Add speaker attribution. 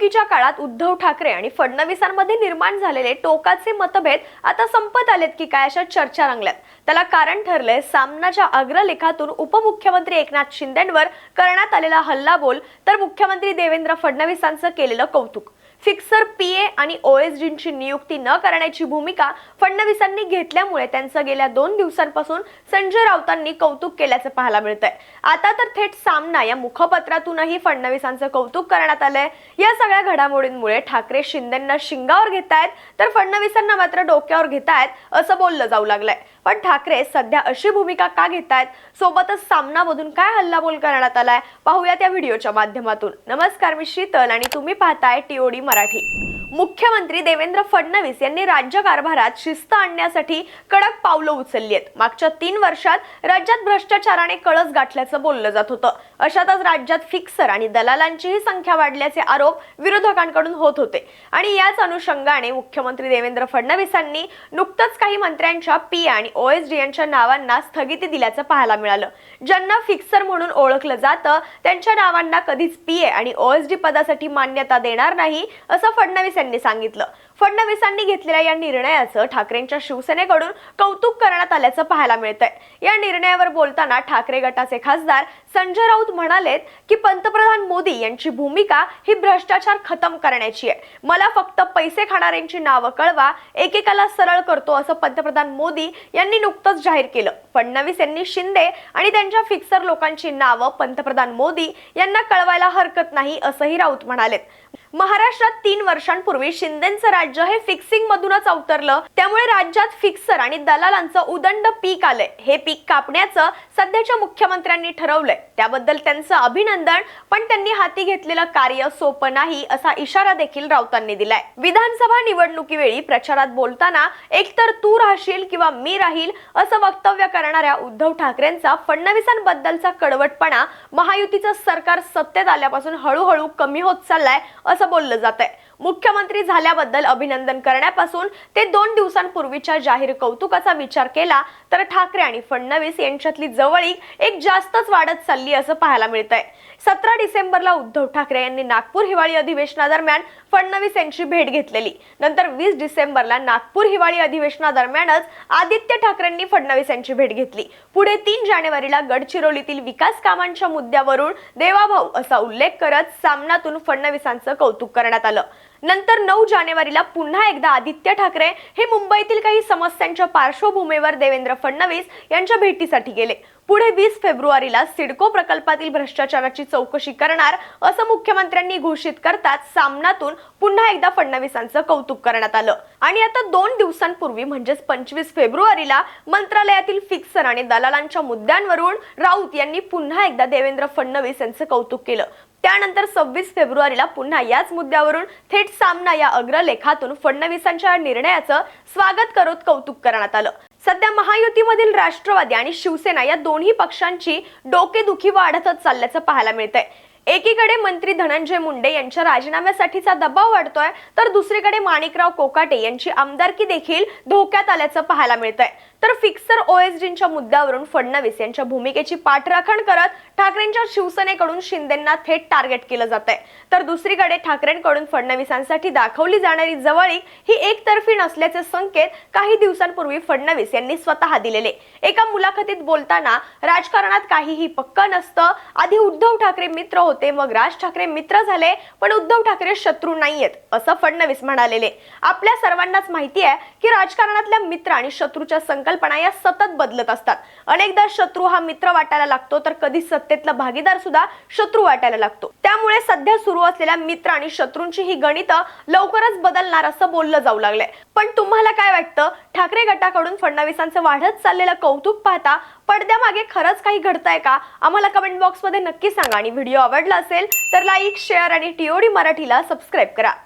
Speaker 1: निवडणुकीच्या काळात उद्धव ठाकरे आणि फडणवीसांमध्ये निर्माण झालेले टोकाचे मतभेद आता संपत आलेत की काय अशा चर्चा रंगल्यात. त्याला कारण ठरलंय सामनाच्या अग्रलेखातून उपमुख्यमंत्री एकनाथ शिंदेंवर करण्यात आलेला हल्लाबोल तर मुख्यमंत्री देवेंद्र फडणवीसांचं केलेलं कौतुक. फिक्सर पीए आणि ओएसडींची नियुक्ती न करण्याची भूमिका फडणवीसांनी घेतल्यामुळे त्यांचं गेल्या दोन दिवसांपासून संजय राऊतांनी कौतुक केल्याचं पाहायला मिळतंय. आता तर थेट सामना या मुखपत्रातूनही फडणवीसांचं कौतुक करण्यात आलंय. या सगळ्या घडामोडींमुळे ठाकरे शिंदेंना शिंगावर घेतायत तर फडणवीसांना मात्र डोक्यावर घेतायत असं बोललं जाऊ लागलंय. पण ठाकरे सध्या अशी भूमिका का घेतायत? सोबतच सामनामधून काय हल्लाबोल करण्यात आलाय? पाहूया त्या व्हिडिओच्या माध्यमातून. नमस्कार मी शीतल आणि तुम्ही पाहताय टीओडी मराठी. मुख्यमंत्री देवेंद्र फडणवीस यांनी राज्य कारभारात शिस्त आणण्यासाठी कडक पावलं उचलली आहेत. मागच्या तीन वर्षात राज्यात भ्रष्टाचाराने कळस गाठल्याचं बोललं जात होतं. अशातच राज्यात फिक्सर आणि दलालांचीही संख्या वाढल्याचे आरोप विरोधकांकडून होत होते. आणि याच अनुषंगाने मुख्यमंत्री देवेंद्र फडणवीसांनी नुकतंच काही मंत्र्यांच्या पी आणि ओएसडी यांच्या नावांना स्थगिती दिल्याचं पाहायला मिळालं. ज्यांना फिक्सर म्हणून ओळखलं जातं त्यांच्या नावांना कधीच पीए आणि ओएसडी पदासाठी मान्यता देणार नाही असं फडणवीस यांनी सांगितलं. फडणवीसांनी घेतलेल्या या निर्णयाचं ठाकरेंच्या शिवसेनेकडून कौतुक करण्यात आल्याचं पाहायला मिळतंय. या निर्णयावर बोलताना ठाकरे गटाचे खासदार संजय राऊत म्हणालेत की पंतप्रधान मोदी यांची भूमिका ही भ्रष्टाचार खतम करण्याची आहे. मला फक्त पैसे खाणाऱ्यांची नावं कळवा एकेकाला सरळ करतो असं पंतप्रधान मोदी यांनी नुकतंच जाहीर केलं. फडणवीस यांनी शिंदे आणि त्यांच्या फिक्सर लोकांची नावं पंतप्रधान मोदी यांना कळवायला हरकत नाही असंही राऊत म्हणालेत. महाराष्ट्रात तीन वर्षांपूर्वी शिंदेचं राज्य हे फिक्सिंग मधूनच अवतरलं. त्यामुळे राज्यात फिक्सर आणि दलालांचं उदंड पीक आलंय. हे पीक कापण्याचं सध्याच्या मुख्यमंत्र्यांनी ठरवलंय. त्याबद्दल त्यांचं अभिनंदन पण त्यांनी हाती घेतलेलं कार्य सोपं नाही असा इशारा देखील राऊतांनी दिलाय. विधानसभा निवडणुकीवेळी प्रचारात बोलताना एकतर तू राहशील किंवा मी राहील असं वक्तव्य करणाऱ्या उद्धव ठाकरेंचा फडणवीसांबद्दलचा कडवटपणा महायुतीचं सरकार सत्तेत आल्यापासून हळूहळू कमी होत चाललाय असं बोललं जात आहे मुख्यमंत्री झाल्याबद्दल अभिनंदन करण्यापासून ते दोन दिवसांपूर्वीच्या जाहीर कौतुकाचा विचार केला तर ठाकरे आणि फडणवीस यांच्यातली जवळीक एक जास्तच वाढत चालली असं पाहायला मिळत आहे सतरा डिसेंबरला उद्धव ठाकरे यांनी नागपूर हिवाळी अधिवेशनादरम्यान फडणवीस यांची भेट घेतलेली. नंतर वीस डिसेंबरला नागपूर हिवाळी अधिवेशनादरम्यानच आदित्य ठाकरेंनी फडणवीस यांची भेट घेतली. पुढे तीन जानेवारीला गडचिरोलीतील विकास कामांच्या मुद्द्यावरून देवाभाऊ असा उल्लेख करत सामनातून फडणवीसांचं कौतुक करण्यात आलं. नंतर नऊ जानेवारीला पुन्हा एकदा आदित्य ठाकरे हे मुंबईतील काही समस्यांच्या पार्श्वभूमीवर देवेंद्र फडणवीस यांच्या भेटीसाठी गेले. पुढे वीस फेब्रुवारीला सिडको प्रकल्पातील भ्रष्टाचाराची चौकशी करणार असं मुख्यमंत्र्यांनी घोषित करताच सामनातून पुन्हा एकदा फडणवीसांचं कौतुक करण्यात आलं. आणि आता दोन दिवसांपूर्वी म्हणजेच पंचवीस फेब्रुवारीला मंत्रालयातील फिक्सर आणि दलालांच्या मुद्द्यांवरून राऊत यांनी पुन्हा एकदा देवेंद्र फडणवीस यांचं कौतुक केलं. त्यानंतर सव्वीस फेब्रुवारीला पुन्हा याच मुद्द्यावरून थेट सामना या अग्रलेखातून फडणवीसांच्या निर्णयाचं स्वागत करत कौतुक करण्यात आलं. सध्या महायुतीमधील राष्ट्रवादी आणि शिवसेना या दोन्ही पक्षांची डोकेदुखी वाढतच चालल्याचं पाहायला मिळतंय. एकीकडे मंत्री धनंजय मुंडे यांच्या राजीनाम्यासाठीचा दबाव वाढतोय तर दुसरीकडे माणिकराव कोकाटे यांची आमदारकी देखील धोक्यात आल्याचं पाहायला मिळतंय. तर फिक्सर ओएसडींच्या मुद्द्यावरून फडणवीस यांच्या भूमिकेची पाठराखण करत ठाकरेंच्या शिवसेनेकडून शिंदेंना थेट टार्गेट केलं जात आहे तर दुसरीकडे ठाकरेंकडून फडणवीसांसाठी दाखवली जाणारी जवळीक ही एकतर्फी नसल्याचे संकेत काही दिवसांपूर्वी फडणवीस यांनी स्वतः दिलेले. एका मुलाखतीत बोलताना राजकारणात काहीही पक्क नसतं आधी उद्धव ठाकरे मित्र होते. मग राज ठाकरे मित्र झाले पण उद्धव ठाकरे शत्रू नाहीयेत असं फडणवीस म्हणालेले. आपल्या सर्वांनाच माहिती आहे की राजकारणातल्या मित्र आणि शत्रूच्या संकल्पना या सतत बदलत असतात. अनेकदा शत्रू हा मित्र वाटायला लागतो तर कधी सत्तेतला भागीदार सुद्धा शत्रू वाटायला लागतो. त्यामुळे सध्या सुरू असलेल्या मित्र आणि शत्रूंची ही गणितं लवकरच बदलणार असं बोललं जाऊ लागलंय. पण तुम्हाला काय वाटतं? ठाकरे गटाकडून फडणवीसांचं वाढत चाललेलं कौतुक पाहता पडद्यामागे खरंच काही घडतंय का? आम्हाला कमेंट बॉक्समध्ये नक्की सांगा आणि व्हिडिओ आवडला असेल तर लाईक शेअर आणि टीओडी मराठीला सबस्क्राईब करा.